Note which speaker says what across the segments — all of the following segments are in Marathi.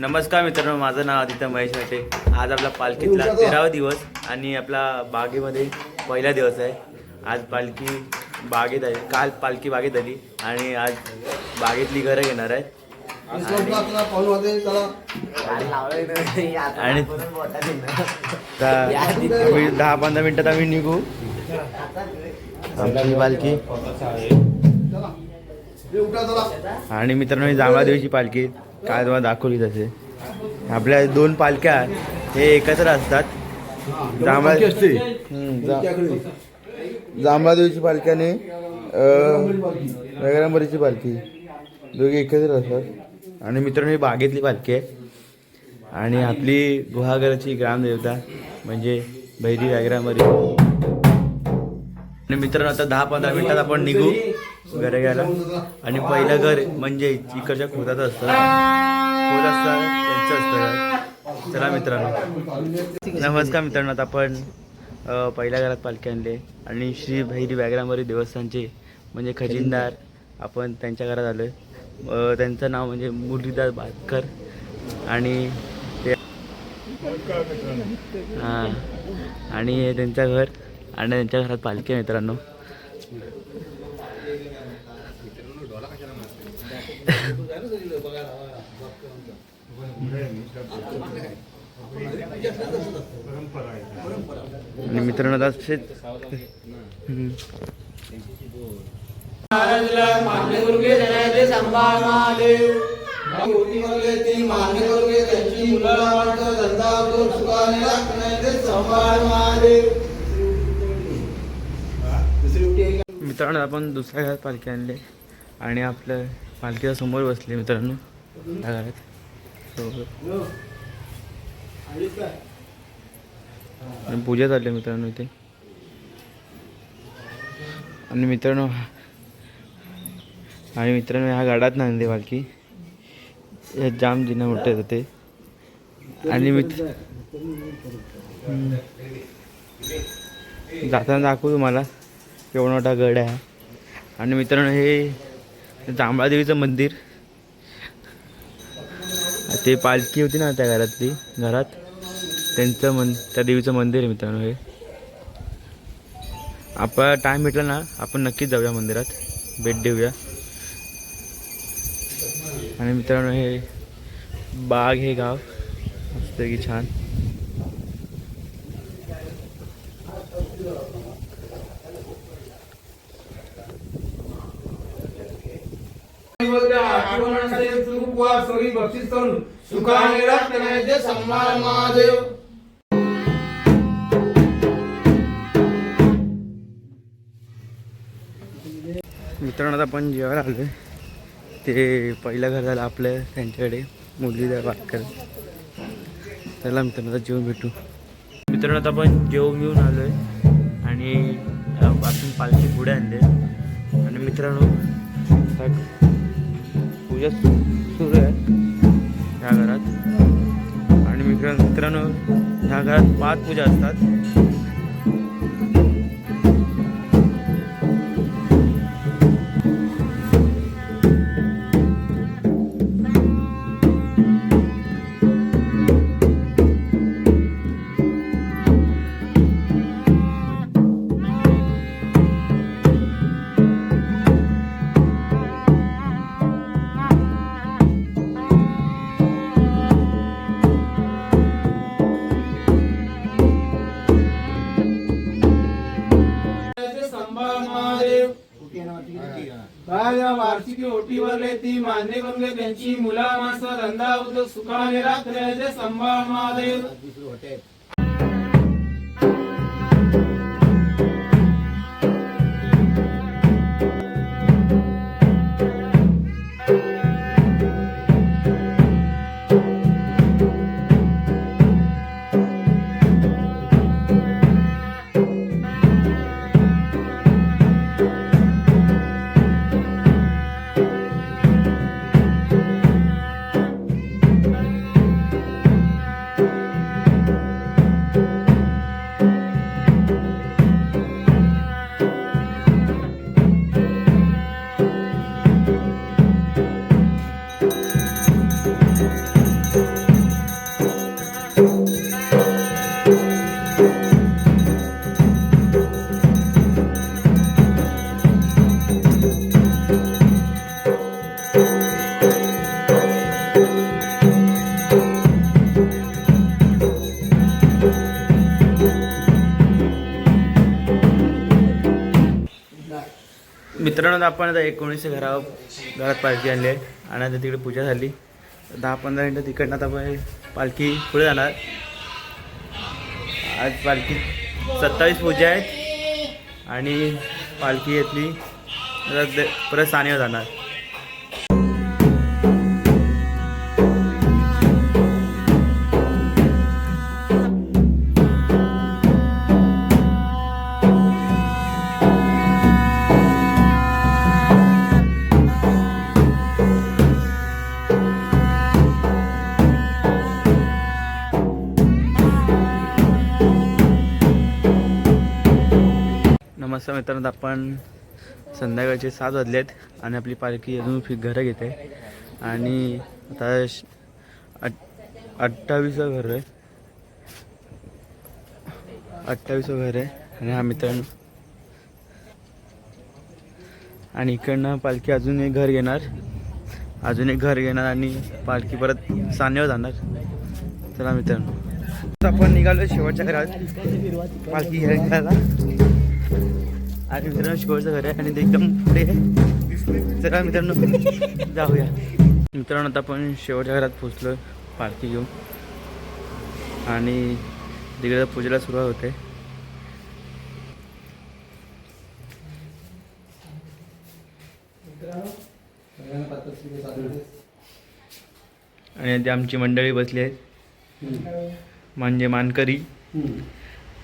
Speaker 1: नमस्कार मित्रांनो माझं नाव आदित्य महेश वाटे आज आपला पालखीतला तेरावा दिवस आणि आपला बागेमध्ये पहिला दिवस आहे. आज पालखी बागेत आहे. काल पालखी बागेत आली आणि आज बागेतली घरं घेणार आहेत. आणि दहा पंधरा मिनिटात आम्ही निघू. आमची पालखी. आणि मित्रांनो जांभळा देवीची पालखी. काय तुम्हाला दाखवली तसे आपल्या दोन पालख्या हे एकत्र असतात. जांभळा हम्म, जा- जांभळा देवीची पालखी आणि पालखी. दोघे एकत्र असतात. आणि मित्रांनो ही बागेतली पालखी आहे. आणि आपली गुहागराची ग्रामदेवता म्हणजे भैरी व्याघ्रांबरी आणि मित्रांनो आता दहा पंधरा मिनिटात आपण निघू. घरी घ्यायला आणि पहिलं घर म्हणजे इकडच्या खोदात असतं. खोत असतं त्यांचं असतं चला मित्रांनो. नमस्कार मित्रांनो आता आपण पहिल्या घरात पालखी आणले. आणि श्री भैरी व्याघ्रामरी देवस्थानचे म्हणजे खजिनदार आपण त्यांच्या घरात आलो आहे त्यांचं नाव म्हणजे मुरलीदास भातकर. आणि ते हां. आणि त्यांचं घर. आणि त्यांच्या घरात पालखी मित्रांनो. आणि मित्रांनो आता असेच हम्म. मित्रांनो आपण दुसऱ्या घरात पालखी आणले आणि आपल्या पालखीच्या समोर बसले मित्रांनो त्या घरात आणि पूजा चालली मित्रांनो इथे. आणि मित्रांनो आणि मित्रांनो ह्या गाडात नांदे बालकी. जाम जिना मोठे होते आणि मित्र जाताना दाखवू तुम्हाला केवढा मोठा गड आहे. आणि मित्रांनो हे जांभळादेवीचं मंदिर. ते पालखी होती ना त्या घरातली घरात. त्यांचं मन त्या देवीचं मंदिर आहे मित्रांनो हे. आपण टाईम भेटला ना आपण नक्कीच जाऊया मंदिरात. भेट देऊया. आणि मित्रांनो हे बाग हे गाव. मस्त की छान. मित्रांनो आता आपण जेवायला आलो ते पहिलं घर झालं आपलं त्यांच्याकडे मुली वाट करत. त्याला मित्रांनो आता जेवून भेटू. मित्रांनो आता आपण जेवून घेऊन आलो आहे आणि आपण पालखी पुढे आणले आणि मित्रांनो पूजा सुरू आहे. ह्या घरात. आणि मित्रांनो ह्या घरात पाच पूजा असतात.
Speaker 2: काय वार्षिकी ओटीवरले ती मान्य करून घे. त्यांची मुला माणसं धंदा उद्योग सुखाने राखण्याचे संभाळ महादेव
Speaker 1: मित्रांनो आपण आता एकोणीसशे घरावर घरात पालखी आणली आहे. आणि आता तिकडे पूजा झाली. दहा पंधरा मिनटं तिकडनं आता आपण पालखी पुढे जाणार. आज पालखी सत्तावीस पूजा आहेत. आणि पालखी येतली. परत परत सानेवर जाणार. नमस्कार मित्रांनो आपण संध्याकाळचे सात वाजले आहेत आणि आपली पालखी अजून फी घरं घेते. आणि आता श- अठ्ठावीसं घर आहे. अठ्ठावीसं घर आहे. आणि हा मित्रांनो आणि इकडनं पालखी अजून एक घर घेणार. अजून एक घर घेणार आणि पालखी परत सानेवर जाणार. चला मित्रांनो. आपण निघालो शेवटच्या घरात. पालखी घ्यायला. आणि मित्रांनो शेवटचं घर आहे आणि ते एकदम पुढे आहे. चला मित्रांनो जाऊया. मित्रांनो आता आपण शेवटच्या घरात पोचलो पालखी घेऊन. आणि तिकडे पूजेला सुरुवात होते. आणि ते आमची मंडळी बसली आहेत. म्हणजे मानकरी.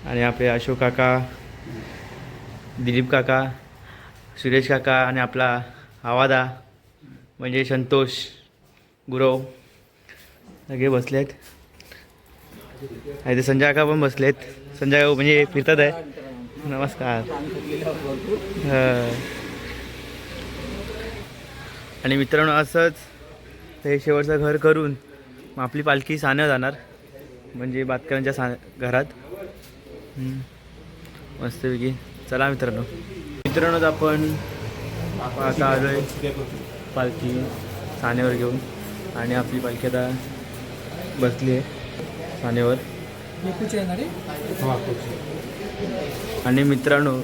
Speaker 1: आणि आपले अशोक काका. दिलीप काका सुरेश काका आणि आपला आवादा म्हणजे संतोष गुरव सगळे बसले आहेत आणि ते संजय काका पण बसले आहेत संजय काका म्हणजे फिरतात आहे. नमस्कार. आणि मित्रांनो असंच हे शेवटचं घर करून मग आपली पालखी सानं जाणार. म्हणजे बातकरांच्या सा घरात. मस्तपैकी. चला मित्रांनो. मित्रांनो आपण आता आलो आहे पालखी सानेवर घेऊन. आणि आपली पालखी आता बसली आहे सानेवर आणि मित्रांनो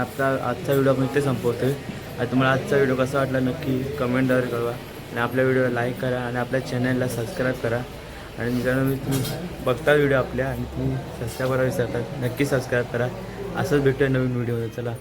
Speaker 1: आपला आजचा व्हिडिओ आपण इथे संपवतो आहे आणि तुम्हाला आजचा व्हिडिओ कसा वाटला नक्की कमेंटद्वारे कळवा. आणि आपल्या व्हिडिओला लाईक करा आणि आपल्या चॅनलला सबस्क्राईब करा. आणि मित्रांनो मी तुम्ही बघता व्हिडिओ आपल्या आणि तुम्ही सबस्क्राईब करायला विसरतात नक्की सबस्क्राईब करा. असंच भेटूया नवीन व्हिडिओ चला.